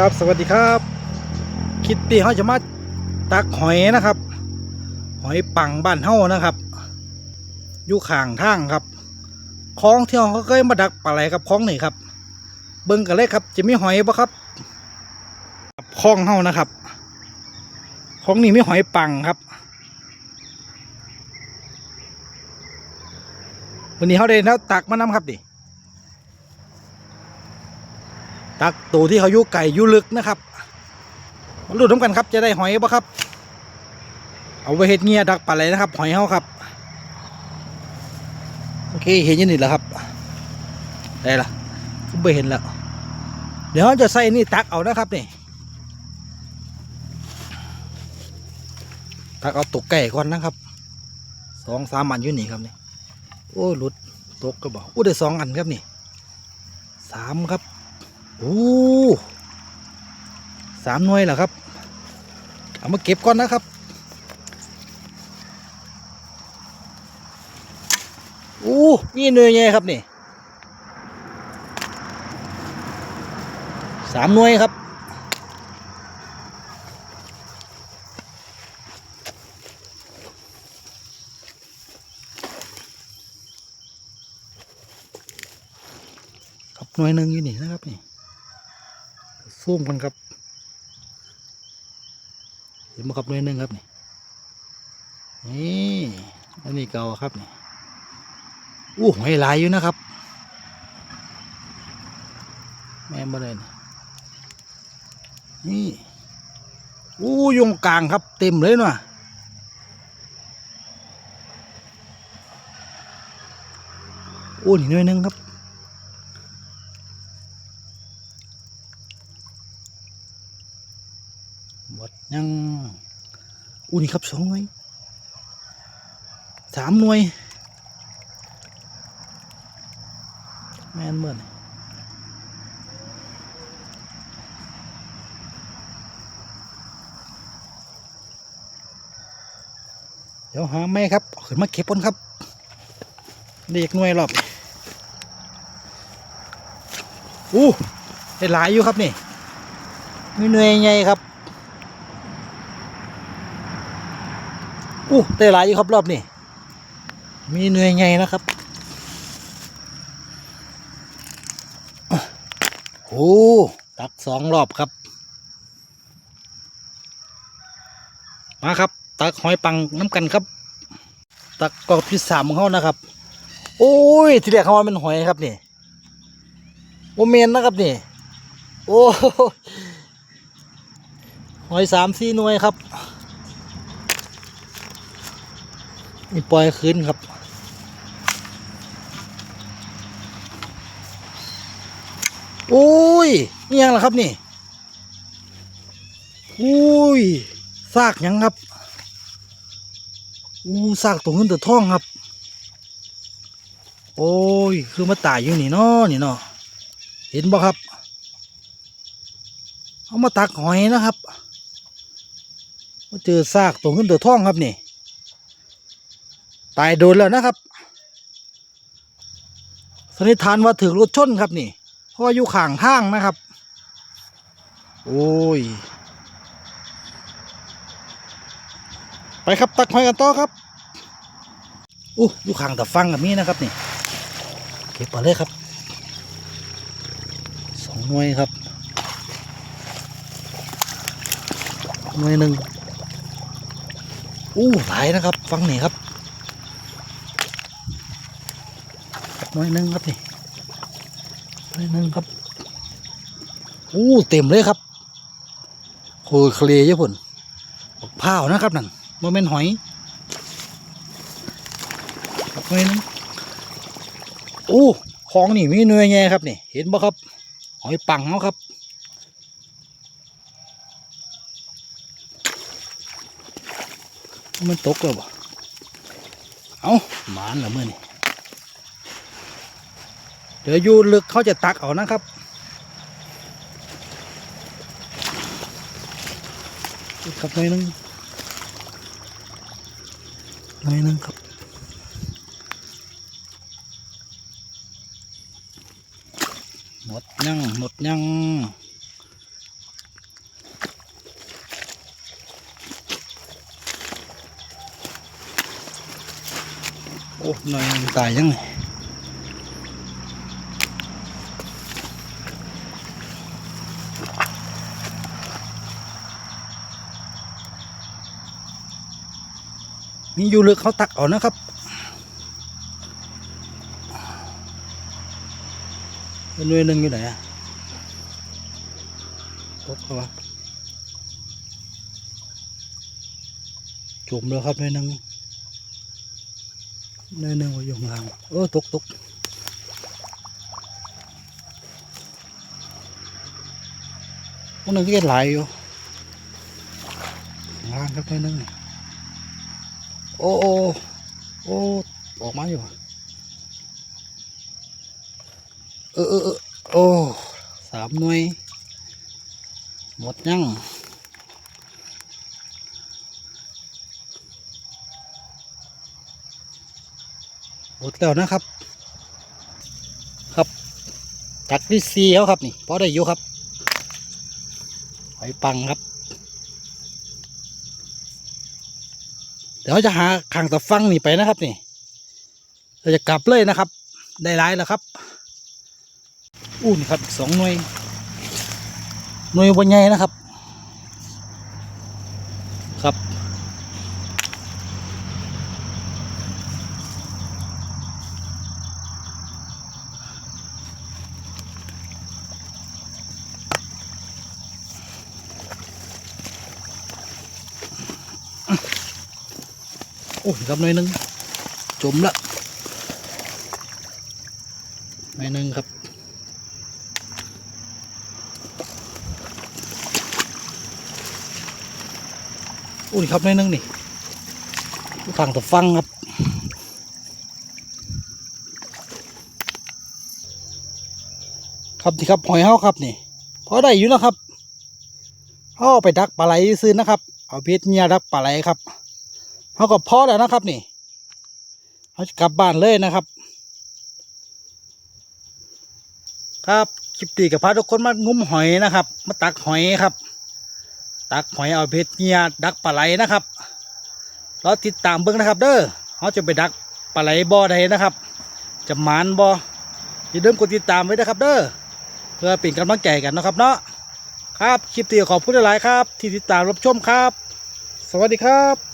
ครับ สวัสดีครับ คิดตีเขาจะมาตักหอยนะครับ หอยปังบ้านเฮานะครับอยู่ข้างทางครับคลองที่เขาเคยมาดักปลาไหลกับคลองนี่ครับ เบิ่งกันเลยครับ จะมีหอยบ่ครับคลองเฮานะครับคลองนี่มีหอยปังครับวันนี้เขาได้แล้วตักมานำครับดิ ตักตัวที่เขายู่ไก่ยู่ลึกนะครับมาลุ้นน้ำกันครับจะได้หอยบ่ครับ เอาไปเห็ดเงียดักปลาไหลนะครับ หอยเฮาครับโอเคเห็นยังนี่แหละครับได้ละผมไปเห็นแล้ว เดี๋ยวเราจะใส่นี่ตักเอานะครับนี่ตักเอาตกไก่ก่อนนะครับสองสามอันอยู่นี่ครับนี่โอ้หลุดตกก็บอกอู้ได้สองอันครับนี่สามครับ โอ้สามหน่วยเหรอครับ เอามาเก็บก่อนนะครับ โอ้นี่หน่วยไงครับนี่สามหน่วยครับครับหน่วยหนึ่งอยู่นี่นะครับนี่ ซูมกันครับ เห็นไหมครับหน่วยหนึ่งครับ นี่นี่อันนี้เก่าครับนี่อู้หอยหลายอยู่นะครับ แม่นบ่เลยนี่อู้อยงกลางครับ เต็มเลยเนาะอู้นี่หน่วยหนึ่งครับ หมดยังอู้นี่ครับสองหน่วยสามหน่วย แม่นเมื่อนเดี๋ยวหาไม่ครับขึ้นมาเก็บก่อนครับ เด็กหน่วยรอบอู้ได้หลายอยู่ครับนี่มีหน่วยใหญ่ครับ อู้ได้หลายอยู่ครับรอบนี้ มีเหนื่อยไงนะครับ โอ้ตักสองรอบครับ มาครับ ตักหอยปังน้ำกันครับ ตักกรอบที่สามของเขานะครับ โอ้ย ที่แรกเขาว่าเป็นหอยครับนี่โอเมนนะครับนี่ โอ้หอยสามสี่หน่วยครับ นี่ปล่อยคืนครับโอ้ยนี่ยังล่ะครับนี่อุ้ยซากยังครับอู้ซากตัวเงินตัวทองครับ โอ้ย คือมาตายอยู่นี่เนาะนี่เนาะเห็นบ่ครับ เอามาตักหอยนะครับมาเจอซากตัวเงินตัวทองครับนี่ ตายโดนแล้วนะครับสันนิษฐานว่าถือรถชนครับนี่ เพราะว่าอยู่ข้างทางนะครับ โอ้ย ไปครับตักหอยกันต่อครับอู้อยู่ข้างแต่ฟังกับมีนะครับนี่ เก็บไปเลยครับ สองหน่วยครับหน่วยหนึ่งอู้หลายนะครับ ฟังนี่ครับ น้อยหนึงครับนี่น้อยหนึงครับอู้เต็มเลยครับโคยเคลียญี่ปุ่นบักพร้าวนะครับนั่นโมเมนหอยน้อยหนึงอู้ของนี่มีเนื้อแง่ครับนี่เห็นบ่ครับหอยปังเขาครับมันตกแล้วบ่เอาหมานเหรอเมื่อนี่ เดี๋ยวยูลึกเขาจะตักออกนะครับ ครับหน่อยนึงหน่นึงครับหมดยังหมดยังโอ้หน่อยตายยังไง มีอยู่ลึกเขาตักเอานะครับ เป็นหน่วยหนึ่งอยู่ไหนอะตกเขาจุ่มแล้วครับหน่วยหนึ่งหน่อยหนึ่งอยู่ข้างล่างเออตกตกมันนึงก็ยังไหลายอยู่ข้างล่างครับหน่อยหนึงนี่ โอ้โอ้โอ้ออกมาอยู่เออเออเออโอ้สามหน่วย หมดยังหมดแล้วนะครับ ครับจักที่ซีเขาครับนี่พอได้อยู่ครับหอยปังครับ เดี๋ยวจะหาขังตะฟังนี่ไปนะครับนี่ เราจะกลับเลยนะครับ ได้ร้ายแล้วครับ อู้นี่ครับสองหน่วย หน่วยบนใหญ่นะครับ ครับ โอ้ยครับหน่อยหนึงจมละหน่อยหนึงครับโอ้ยครับหน่อยหนึงนี่ทางตะฟังครับครับที่ครับหอยเฮาครับนี่พอได้อยู่นะครับเฮาเอาไปดักปลาไหลซื้อนะครับ เอาเพชรเนี่ยดักปลาไหลครับ เขาก็พอแล้วนะครับ นี่เขากลับบ้านเลยนะครับ ครับคลิปตีกับพาทุกคนมางุ้มหอยนะครับ มาตักหอยครับ ตักหอยเอาเพชรเงียดักปลาไหลนะครับเราติดตามเบิ้งนะครับ เด้อเขาจะไปดักปลาไหลบ่อใดนะครับ จะหมานบ่อย่าลืมกดติดตามไว้นะครับ เด้อเพื่อเป็นกำลังใจกันนะครับ เนาะครับคลิปตีขอบคุณหลายครับ ที่ติดตามรับชมครับ สวัสดีครับ